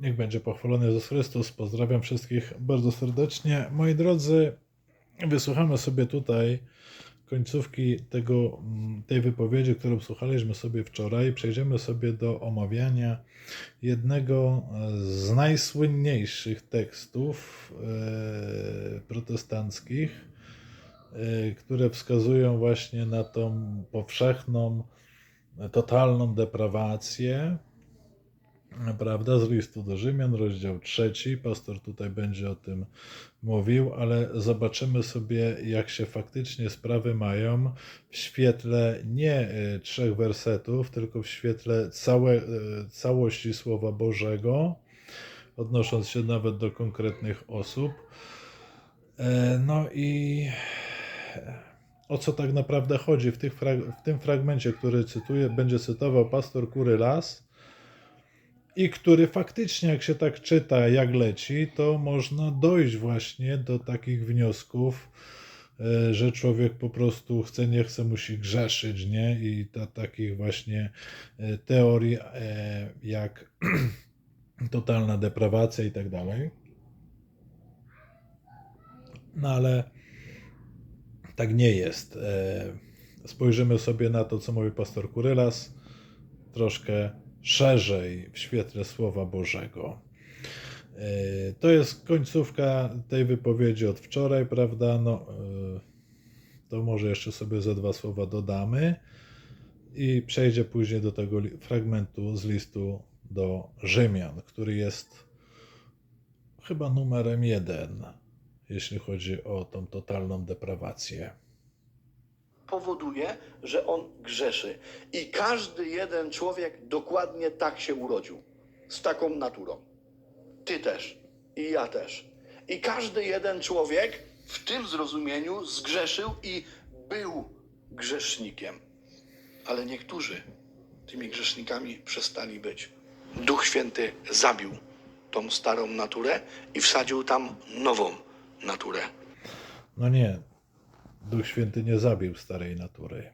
Niech będzie pochwalony Jezus Chrystus. Pozdrawiam wszystkich bardzo serdecznie. Moi drodzy, wysłuchamy sobie tutaj końcówki tego, mm, tej wypowiedzi, którą słuchaliśmy sobie wczoraj. Przejdziemy sobie do omawiania jednego z najsłynniejszych tekstów e, protestanckich, e, które wskazują właśnie na tą powszechną, totalną deprawację prawda, z listu do Rzymian, rozdział trzeci. Pastor tutaj będzie o tym mówił, ale zobaczymy sobie, jak się faktycznie sprawy mają w świetle nie e, trzech wersetów, tylko w świetle całe, e, całości Słowa Bożego, odnosząc się nawet do konkretnych osób. E, No i o co tak naprawdę chodzi w, tych w tym fragmencie, który cytuję, będzie cytował pastor Kurylas i który faktycznie, jak się tak czyta, jak leci, to można dojść właśnie do takich wniosków, e, że człowiek po prostu chce, nie chce, musi grzeszyć, nie? I ta, takich właśnie e, teorii e, jak totalna deprawacja i tak dalej. No ale tak nie jest. Spojrzymy sobie na to, co mówi pastor Kurylas, troszkę szerzej w świetle Słowa Bożego. E, To jest końcówka tej wypowiedzi od wczoraj, prawda? No, e, to może jeszcze sobie ze dwa słowa dodamy i przejdzie później do tego fragmentu z listu do Rzymian, który jest chyba numerem jeden, jeśli chodzi o tą totalną deprawację. Powoduje, że on grzeszy. I każdy jeden człowiek dokładnie tak się urodził. Z taką naturą. Ty też. I ja też. I każdy jeden człowiek w tym zrozumieniu zgrzeszył i był grzesznikiem. Ale niektórzy tymi grzesznikami przestali być. Duch Święty zabił tą starą naturę i wsadził tam nową naturę. No nie, Duch Święty nie zabił starej natury.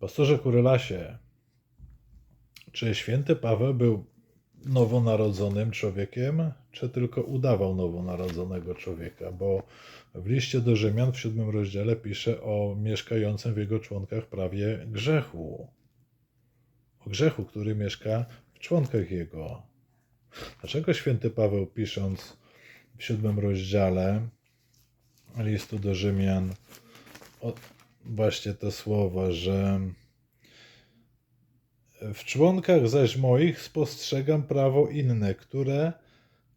Pastorze Kurylasie, czy święty Paweł był nowonarodzonym człowiekiem, czy tylko udawał nowonarodzonego człowieka? Bo w liście do Rzymian w siódmym rozdziale pisze o mieszkającym w jego członkach prawie grzechu. O grzechu, który mieszka w członkach jego. Dlaczego święty Paweł pisząc w siódmym rozdziale listu do Rzymian właśnie te słowa, że w członkach zaś moich spostrzegam prawo inne, które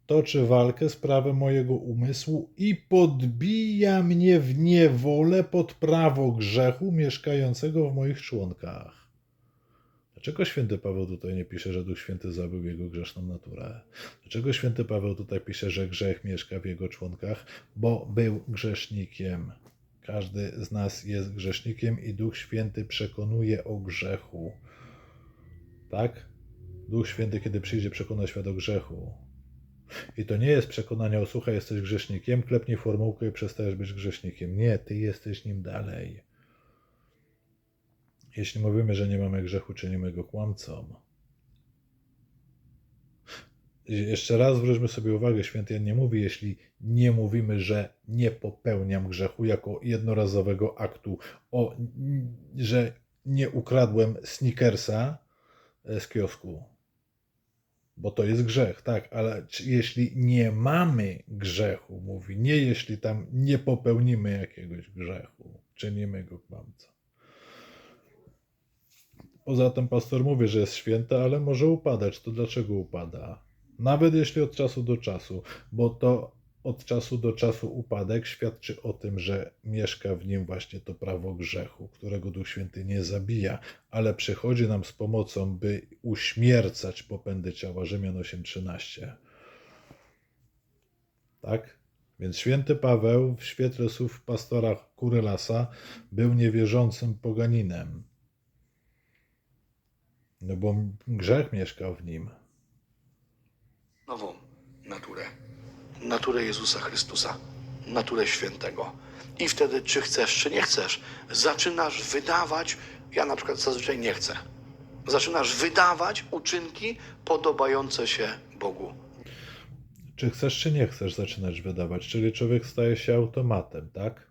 toczy walkę z prawem mojego umysłu i podbija mnie w niewolę pod prawo grzechu mieszkającego w moich członkach. Dlaczego święty Paweł tutaj nie pisze, że Duch Święty zabił jego grzeszną naturę? Dlaczego święty Paweł tutaj pisze, że grzech mieszka w jego członkach? Bo był grzesznikiem. Każdy z nas jest grzesznikiem i Duch Święty przekonuje o grzechu. Tak? Duch Święty, kiedy przyjdzie, przekona świat o grzechu. I to nie jest przekonanie o słuchaj, jesteś grzesznikiem, klepnij formułkę i przestajesz być grzesznikiem. Nie, ty jesteś nim dalej. Jeśli mówimy, że nie mamy grzechu, czynimy go kłamcą. Jeszcze raz zwróćmy sobie uwagę, święty Jan nie mówi, jeśli nie mówimy, że nie popełniam grzechu jako jednorazowego aktu, o, że nie ukradłem sneakersa e, z kiosku, bo to jest grzech, tak, ale jeśli nie mamy grzechu, mówi, nie jeśli tam nie popełnimy jakiegoś grzechu, czynimy go kłamcą. Poza tym pastor mówi, że jest święty, ale może upadać. To dlaczego upada? Nawet jeśli od czasu do czasu, bo to od czasu do czasu upadek świadczy o tym, że mieszka w nim właśnie to prawo grzechu, którego Duch Święty nie zabija, ale przychodzi nam z pomocą, by uśmiercać popędy ciała. Rzymian 8:13. Tak? Więc święty Paweł w świetle słów pastora Kurylasa był niewierzącym poganinem. No bo grzech mieszkał w nim. nową naturę. Naturę Jezusa Chrystusa, naturę świętego. I wtedy, czy chcesz, czy nie chcesz, zaczynasz wydawać, ja na przykład zazwyczaj nie chcę, zaczynasz wydawać uczynki podobające się Bogu. Czy chcesz, czy nie chcesz zaczynać wydawać? Czyli człowiek staje się automatem, tak?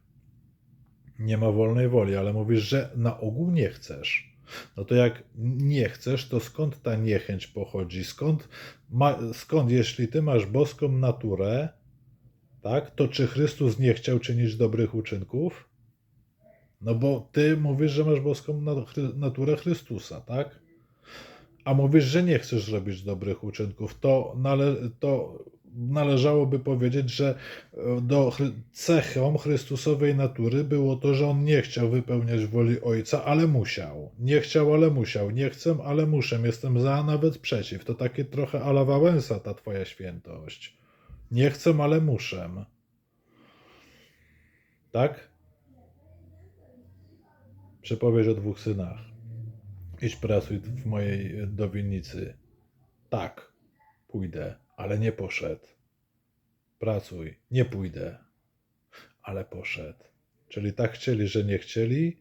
Nie ma wolnej woli, ale mówisz, że na ogół nie chcesz. No to jak nie chcesz, to skąd ta niechęć pochodzi? Skąd, ma, skąd jeśli ty masz boską naturę, tak, to czy Chrystus nie chciał czynić dobrych uczynków? No bo ty mówisz, że masz boską naturę Chrystusa, tak? A mówisz, że nie chcesz robić dobrych uczynków, to, nale, to należałoby powiedzieć, że e, do cechą Chrystusowej natury było to, że on nie chciał wypełniać woli Ojca, ale musiał. Nie chciał, ale musiał. Nie chcę, ale muszę. Jestem za, a nawet przeciw. To takie trochę ala Wałęsa ta twoja świętość. Nie chcę, ale muszę. Tak? Przypowiedź o dwóch synach. Idź pracuj w mojej e, do winnicy. Tak, pójdę, ale nie poszedł. Pracuj, nie pójdę, ale poszedł. Czyli tak chcieli, że nie chcieli,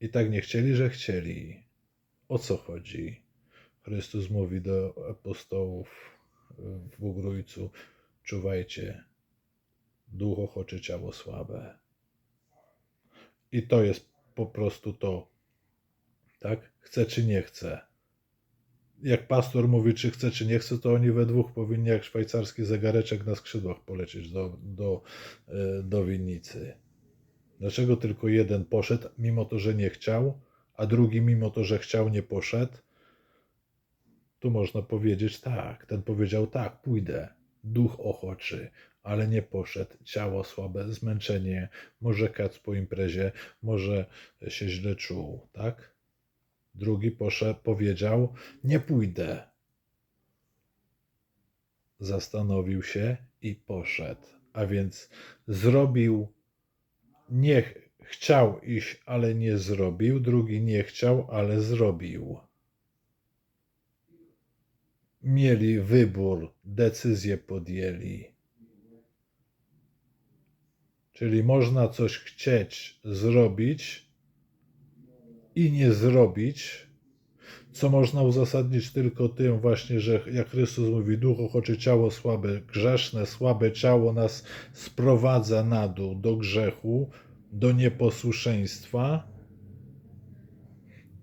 i tak nie chcieli, że chcieli. O co chodzi? Chrystus mówi do apostołów w Ugrójcu: czuwajcie, duch ochoczy, ciało słabe. I to jest po prostu to, tak? Chce czy nie chce. Jak pastor mówi, czy chce, czy nie chce, to oni we dwóch powinni jak szwajcarski zegareczek na skrzydłach polecieć do, do, e, do winnicy. Dlaczego tylko jeden poszedł, mimo to, że nie chciał, a drugi, mimo to, że chciał, nie poszedł? Tu można powiedzieć tak. Ten powiedział tak, pójdę. Duch ochoczy, ale nie poszedł. Ciało słabe, zmęczenie, może kac po imprezie, może się źle czuł, tak? Drugi poszedł, powiedział: Nie pójdę. Zastanowił się i poszedł. A więc zrobił, nie ch- chciał iść, ale nie zrobił. Drugi nie chciał, ale zrobił. Mieli wybór, decyzję podjęli. Czyli można coś chcieć zrobić, i nie zrobić, co można uzasadnić tylko tym właśnie, że jak Chrystus mówi, duch ochoczy ciało słabe, grzeszne, słabe ciało nas sprowadza na dół do grzechu, do nieposłuszeństwa,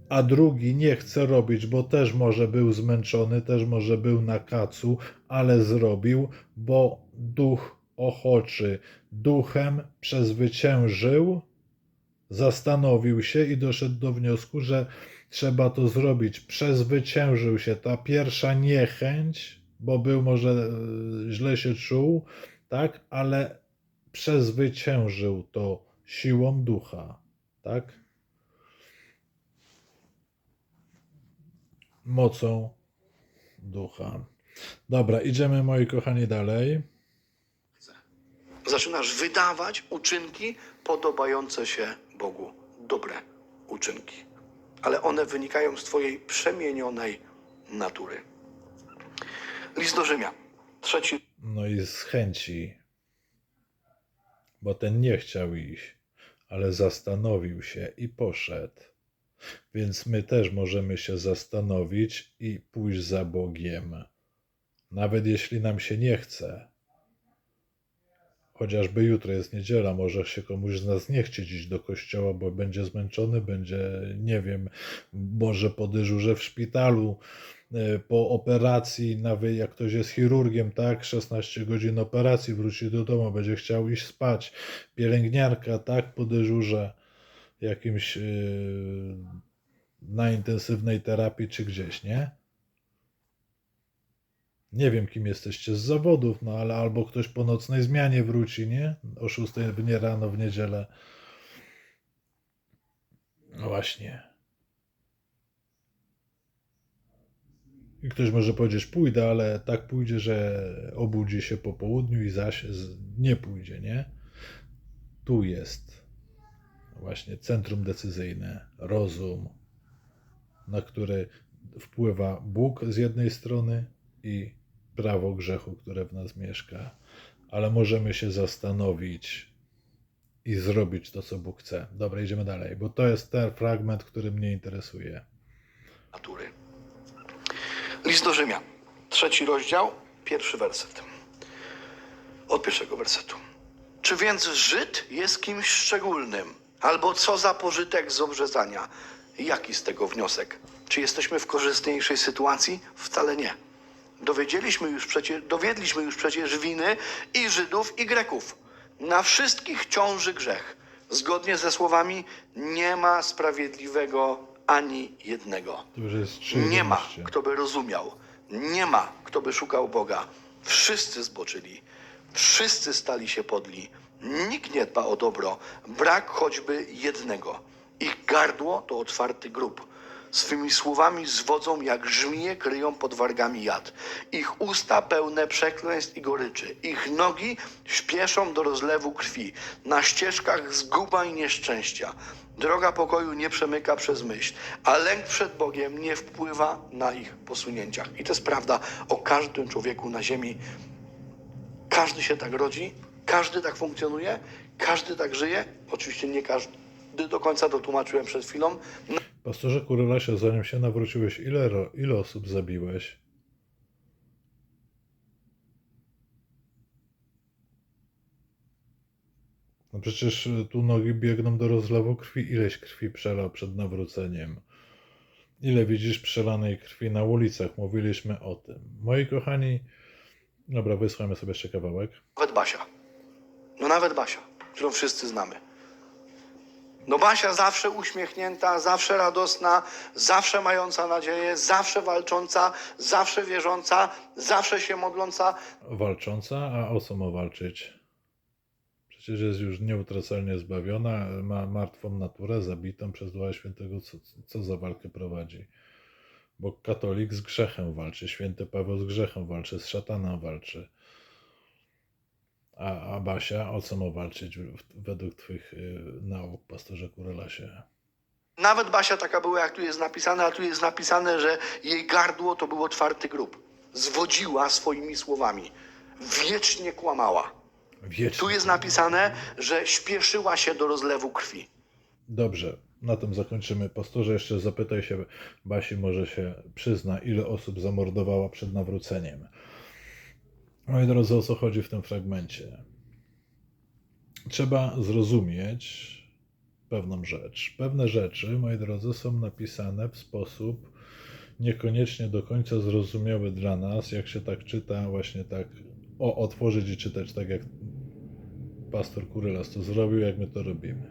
a drugi nie chce robić, bo też może był zmęczony, też może był na kacu, ale zrobił, bo duch ochoczy. Duchem przezwyciężył zastanowił się i doszedł do wniosku, że trzeba to zrobić. Przezwyciężył się ta pierwsza niechęć, bo był może e, źle się czuł, tak, ale przezwyciężył to siłą ducha, tak? Mocą ducha. Dobra, idziemy moi kochani dalej. Zaczynasz wydawać uczynki podobające się Bogu. Dobre uczynki. Ale one wynikają z Twojej przemienionej natury. List do Rzymian. Trzeci No i z chęci, bo ten nie chciał iść, ale zastanowił się i poszedł. Więc my też możemy się zastanowić i pójść za Bogiem, nawet jeśli nam się nie chce. Chociażby jutro jest niedziela, może się komuś z nas nie chcieć iść do kościoła, bo będzie zmęczony, będzie, nie wiem, może po dyżurze w szpitalu, e, po operacji, nawet jak ktoś jest chirurgiem, tak, 16 godzin operacji, wróci do domu, będzie chciał iść spać. Pielęgniarka, tak, po dyżurze jakimś yy, na intensywnej terapii czy gdzieś, nie? Nie wiem, kim jesteście z zawodów, no ale albo ktoś po nocnej zmianie wróci, nie? O 6 w nie rano w niedzielę. No właśnie. I ktoś może powiedzieć, pójdę, ale tak pójdzie, że obudzi się po południu i zaś nie pójdzie, nie? Tu jest właśnie centrum decyzyjne, rozum, na który wpływa Bóg z jednej strony i prawo grzechu, które w nas mieszka, ale możemy się zastanowić i zrobić to, co Bóg chce. Dobra, idziemy dalej, bo to jest ten fragment, który mnie interesuje. natury. List do Rzymian. trzeci rozdział, pierwszy werset. Od pierwszego wersetu. Czy więc Żyd jest kimś szczególnym? Albo co za pożytek z obrzezania? Jaki z tego wniosek? Czy jesteśmy w korzystniejszej sytuacji? Wcale nie. Dowiedzieliśmy już przecież, dowiedliśmy już przecież winy i Żydów, i Greków. Na wszystkich ciąży grzech. Zgodnie ze słowami, nie ma sprawiedliwego ani jednego. Nie ma, 3.11. kto by rozumiał. Nie ma, kto by szukał Boga. Wszyscy zboczyli. Wszyscy stali się podli. Nikt nie dba o dobro. Brak choćby jednego. Ich gardło to otwarty grób. Swymi słowami zwodzą jak żmije kryją pod wargami jad. Ich usta pełne przekleństw i goryczy. Ich nogi śpieszą do rozlewu krwi. Na ścieżkach zguba i nieszczęścia. Droga pokoju nie przemyka przez myśl, a lęk przed Bogiem nie wpływa na ich posunięciach. I to jest prawda o każdym człowieku na ziemi. Każdy się tak rodzi, każdy tak funkcjonuje, każdy tak żyje. Oczywiście nie każdy do końca to tłumaczyłem przed chwilą. Pastorze Kurylasie, zanim się nawróciłeś, ile, ile osób zabiłeś? No przecież y, tu nogi biegną do rozlewu krwi. Ileś krwi przelał przed nawróceniem? Ile widzisz przelanej krwi na ulicach? Mówiliśmy o tym. Moi kochani, dobra, wysłuchajmy sobie jeszcze kawałek. Nawet Basia. No nawet Basia, którą wszyscy znamy. No Basia zawsze uśmiechnięta, zawsze radosna, zawsze mająca nadzieję, zawsze walcząca, zawsze wierząca, zawsze się modląca. walcząca, a o co ma walczyć? Przecież jest już nieutracalnie zbawiona, ma martwą naturę, zabitą przez Ducha Świętego. Co, co za walkę prowadzi? Bo katolik z grzechem walczy, święty Paweł z grzechem walczy, z szatanem walczy. A, a Basia o co ma walczyć według Twych y, nauk, pastorze Kurelasie? Nawet Basia taka była, jak tu jest napisane, a tu jest napisane, że jej gardło to był otwarty grób. Zwodziła swoimi słowami. Wiecznie kłamała. Wiecznie. Tu jest napisane, że śpieszyła się do rozlewu krwi. Dobrze, na tym zakończymy. Pastorze, jeszcze zapytaj się Basi, może się przyzna, ile osób zamordowała przed nawróceniem. Moi drodzy, o co chodzi w tym fragmencie? Trzeba zrozumieć pewną rzecz. Pewne rzeczy, moi drodzy, są napisane w sposób niekoniecznie do końca zrozumiały dla nas, jak się tak czyta, właśnie tak o, otworzyć i czytać, tak jak pastor Kurylas to zrobił, jak my to robimy.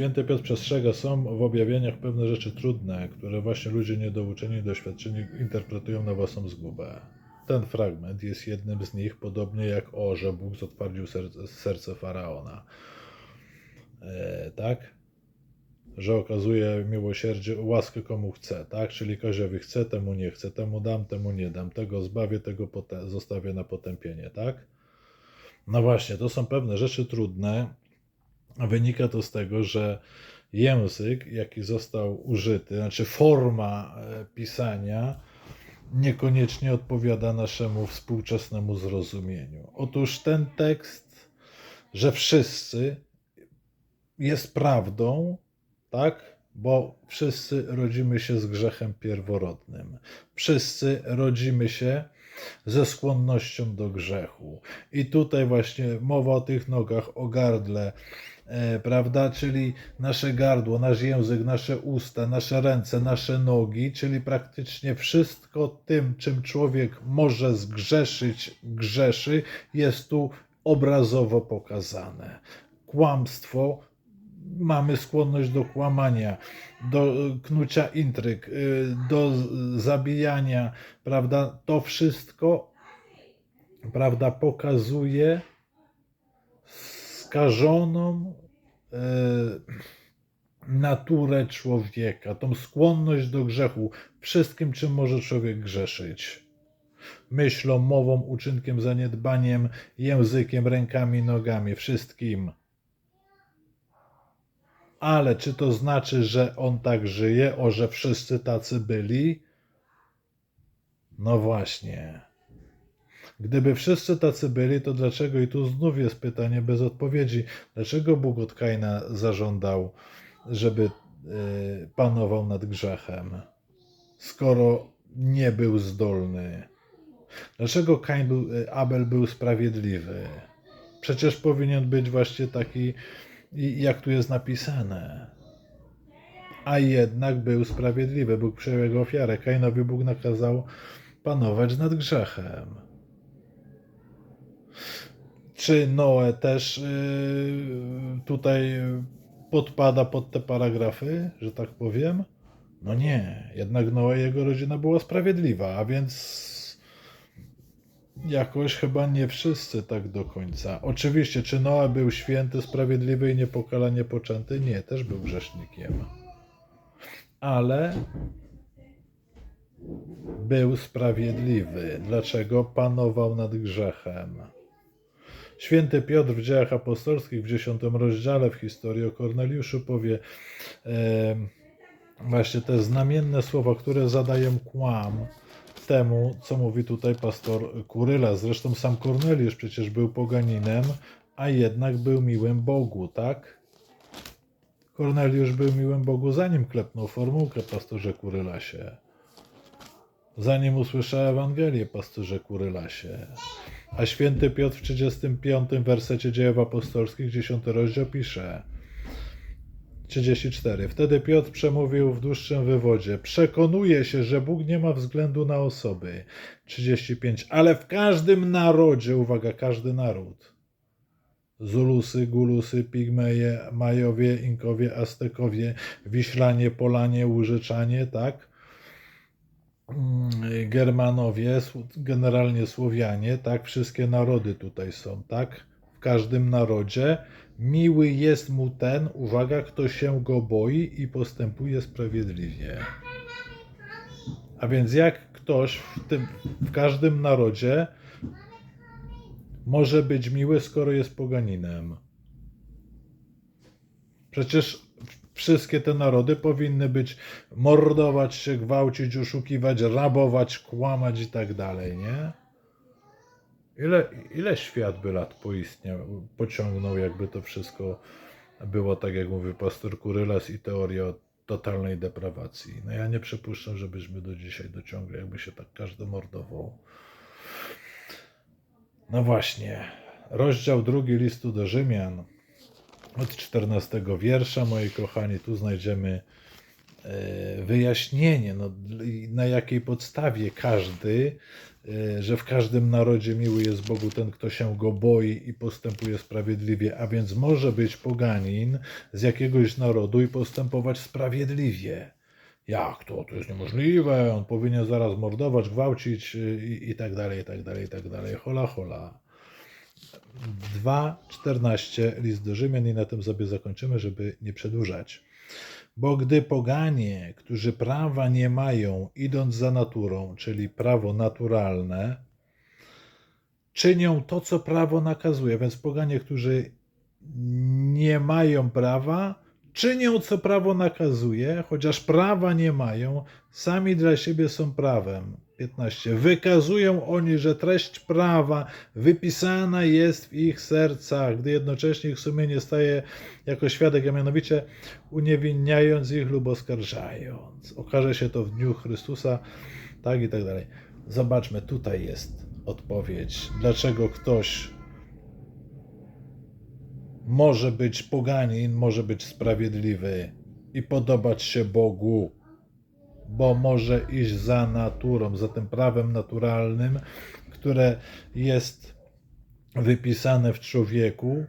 Święty Piotr przestrzega, są w objawieniach pewne rzeczy trudne, które właśnie ludzie niedouczeni i doświadczeni interpretują na własną zgubę. Ten fragment jest jednym z nich, podobnie jak o, że Bóg zatwardził serce, serce faraona. E, tak? Że okazuje miłosierdzie, łaskę komu chce, tak? Czyli Koziowi chce, temu nie chce, temu dam, temu nie dam, tego zbawię, tego zostawię na potępienie, tak? No właśnie, to są pewne rzeczy trudne, wynika to z tego, że język, jaki został użyty, znaczy forma e, pisania, niekoniecznie odpowiada naszemu współczesnemu zrozumieniu. Otóż ten tekst, że wszyscy jest prawdą, tak? Bo wszyscy rodzimy się z grzechem pierworodnym. Wszyscy rodzimy się ze skłonnością do grzechu. I tutaj właśnie mowa o tych nogach, o gardle, prawda? Czyli nasze gardło, nasz język, nasze usta, nasze ręce, nasze nogi, czyli praktycznie wszystko tym, czym człowiek może zgrzeszyć, grzeszy, jest tu obrazowo pokazane. Kłamstwo, mamy skłonność do kłamania, do knucia intryg, y, do zabijania, prawda? To wszystko, prawda, pokazuje skażoną e, naturę człowieka, tą skłonność do grzechu, wszystkim, czym może człowiek grzeszyć. Myślą, mową, uczynkiem, zaniedbaniem, językiem, rękami, nogami, wszystkim. Ale czy to znaczy, że on tak żyje, o że wszyscy tacy byli? No właśnie. Gdyby wszyscy tacy byli, to dlaczego, i tu znów jest pytanie bez odpowiedzi, dlaczego Bóg od Kaina zażądał, żeby y, panował nad grzechem? Skoro nie był zdolny? Dlaczego Kain był, Abel był sprawiedliwy? Przecież powinien być właśnie taki, jak tu jest napisane. A jednak był sprawiedliwy. Bóg przyjął jego ofiarę. Kainowi Bóg nakazał panować nad grzechem. Czy Noe też yy, tutaj podpada pod te paragrafy, że tak powiem? No nie, jednak Noe i jego rodzina była sprawiedliwa, a więc jakoś chyba nie wszyscy tak do końca. Oczywiście, czy Noe był święty, sprawiedliwy i niepokalanie poczęty? Nie, też był grzesznikiem. Ale był sprawiedliwy. Dlaczego? Panował nad grzechem. Święty Piotr w dziejach apostolskich w dziesiątym rozdziale w historii o Korneliuszu powie e, właśnie te znamienne słowa, które zadają kłam temu, co mówi tutaj pastor Kuryla. Zresztą sam Korneliusz przecież był poganinem, a jednak był miłym Bogu, tak? Korneliusz był miłym Bogu, zanim klepnął formułkę pastorze Kurylasie. Zanim usłyszał Ewangelię pastorze Kurylasie. A święty Piotr w 35 wersecie dziejów apostolskich, 10 rozdział pisze 34. Wtedy Piotr przemówił w dłuższym wywodzie. Przekonuje się, że Bóg nie ma względu na osoby. 35. Ale w każdym narodzie, uwaga, każdy naród. Zulusy, Gulusy, Pigmeje, Majowie, Inkowie, Aztekowie, Wiślanie, Polanie, Łużyczanie, tak? Mm, Germanowie, generalnie Słowianie, tak? Wszystkie narody tutaj są, tak? W każdym narodzie miły jest mu ten, uwaga, kto się go boi i postępuje sprawiedliwie. A więc jak ktoś w, tym, w każdym narodzie może być miły, skoro jest poganinem? Przecież wszystkie te narody powinny być mordować się, gwałcić, oszukiwać, rabować, kłamać i tak dalej, nie? Ile, ile świat by lat poistniał, pociągnął, jakby to wszystko było tak, jak mówi pastor Kurylas i teoria o totalnej deprawacji. No ja nie przypuszczam, żebyśmy do dzisiaj dociągli, jakby się tak każdy mordował. No właśnie, rozdział drugi listu do Rzymian od 14 wiersza, moi kochani, tu znajdziemy e, wyjaśnienie, no, na jakiej podstawie każdy, e, że w każdym narodzie miły jest Bogu ten, kto się go boi i postępuje sprawiedliwie, a więc może być poganin z jakiegoś narodu i postępować sprawiedliwie. Jak to? To jest niemożliwe, on powinien zaraz mordować, gwałcić y, i, i tak dalej, i tak dalej, i tak dalej. Hola, hola. 2.14 list do Rzymian i na tym sobie zakończymy, żeby nie przedłużać. Bo gdy poganie, którzy prawa nie mają, idąc za naturą, czyli prawo naturalne, czynią to, co prawo nakazuje, więc poganie, którzy nie mają prawa, czynią, co prawo nakazuje, chociaż prawa nie mają, sami dla siebie są prawem. 15. Wykazują oni, że treść prawa wypisana jest w ich sercach, gdy jednocześnie ich sumienie staje jako świadek, a mianowicie uniewinniając ich lub oskarżając. Okaże się to w dniu Chrystusa, tak i tak dalej. Zobaczmy, tutaj jest odpowiedź, dlaczego ktoś może być poganin, może być sprawiedliwy i podobać się Bogu, bo może iść za naturą, za tym prawem naturalnym, które jest wypisane w człowieku,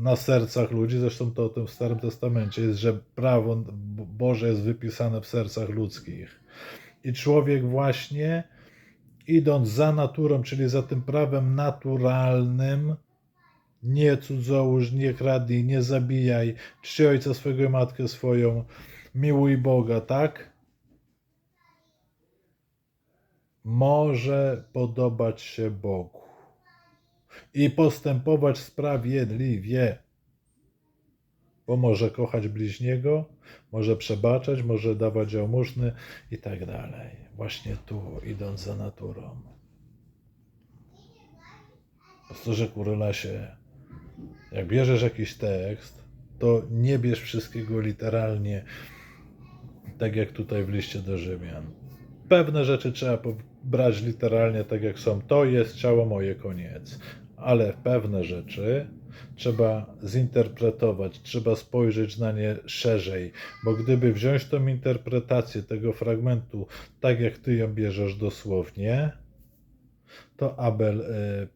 na sercach ludzi. Zresztą to o tym w Starym Testamencie jest, że prawo Boże jest wypisane w sercach ludzkich. I człowiek właśnie idąc za naturą, czyli za tym prawem naturalnym, nie cudzołóż, nie kradnij, nie zabijaj, czci ojca swego i matkę swoją, miłuj Boga, tak? Może podobać się Bogu i postępować sprawiedliwie, bo może kochać bliźniego, może przebaczać, może dawać jałmużny i tak dalej. Właśnie tu, idąc za naturą. Pastorze Kurylasie, jak bierzesz jakiś tekst, to nie bierz wszystkiego literalnie, tak jak tutaj w liście do Rzymian. Pewne rzeczy trzeba brać literalnie tak jak są. To jest ciało moje, koniec. Ale pewne rzeczy trzeba zinterpretować, trzeba spojrzeć na nie szerzej, bo gdyby wziąć tą interpretację tego fragmentu tak jak ty ją bierzesz dosłownie, to Abel y,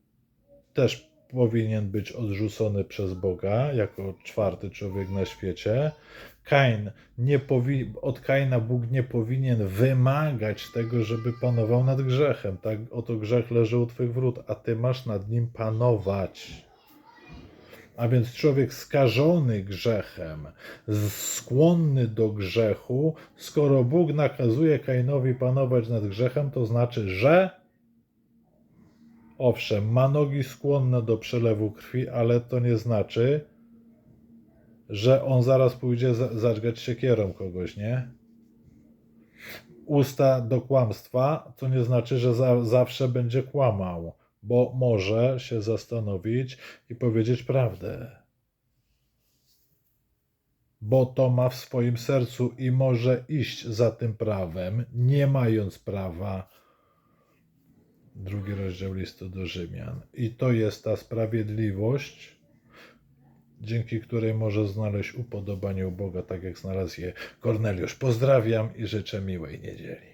też powinien być odrzucony przez Boga jako czwarty człowiek na świecie. Kain nie powi- od Kaina Bóg nie powinien wymagać tego, żeby panował nad grzechem. Tak, oto grzech leży u twych wrót, a ty masz nad nim panować. A więc człowiek skażony grzechem, skłonny do grzechu, skoro Bóg nakazuje Kainowi panować nad grzechem, to znaczy, że owszem, ma nogi skłonne do przelewu krwi, ale to nie znaczy, że on zaraz pójdzie za- zadźgać siekierą kogoś, nie? Usta do kłamstwa, to nie znaczy, że za, zawsze będzie kłamał, bo może się zastanowić i powiedzieć prawdę. Bo to ma w swoim sercu i może iść za tym prawem, nie mając prawa. Drugi rozdział listu do Rzymian. I to jest ta sprawiedliwość, dzięki której może znaleźć upodobanie u Boga, tak jak znalazł je Korneliusz. Pozdrawiam i życzę miłej niedzieli.